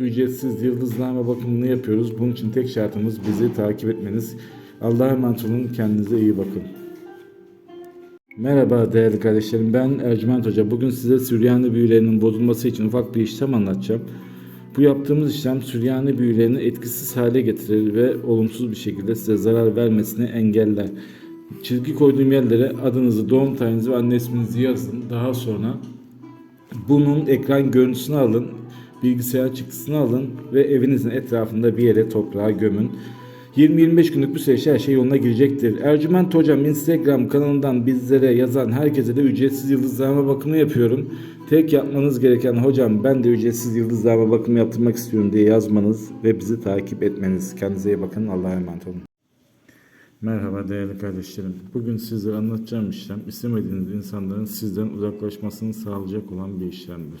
ücretsiz yıldızname bakımını yapıyoruz. Bunun için tek şartımız bizi takip etmeniz. Allah'a emanet olun. Kendinize iyi bakın. Merhaba değerli kardeşlerim. Ben Ercüment Hoca. Bugün size Süryani büyülerinin bozulması için ufak bir işlem anlatacağım. Bu yaptığımız işlem Süryani büyülerini etkisiz hale getirir ve olumsuz bir şekilde size zarar vermesini engeller. Çizgi koyduğum yerlere adınızı, doğum tarihinizi ve anne isminizi yazın. Daha sonra bunun ekran görüntüsünü alın, bilgisayar çıktısını alın ve evinizin etrafında bir yere toprağa gömün. 20-25 günlük bir süreçte her şey yoluna girecektir. Ercüment Hocam Instagram kanalından bizlere yazan herkese de ücretsiz yıldızlama bakımı yapıyorum. Tek yapmanız gereken hocam ben de ücretsiz yıldızlama bakımı yaptırmak istiyorum diye yazmanız ve bizi takip etmeniz. Kendinize iyi bakın. Allah'a emanet olun. Merhaba değerli kardeşlerim. Bugün sizlere anlatacağım işlem istemediğiniz insanların sizden uzaklaşmasını sağlayacak olan bir işlemdir.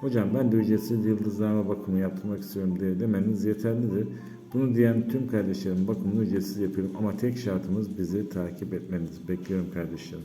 Hocam ben de ücretsiz yıldızlama bakımı yaptırmak istiyorum diye demeniz yeterlidir. Bunu diyen tüm kardeşlerim bakımını ücretsiz yapıyorum ama tek şartımız bizi takip etmeniz. Bekliyorum kardeşlerim.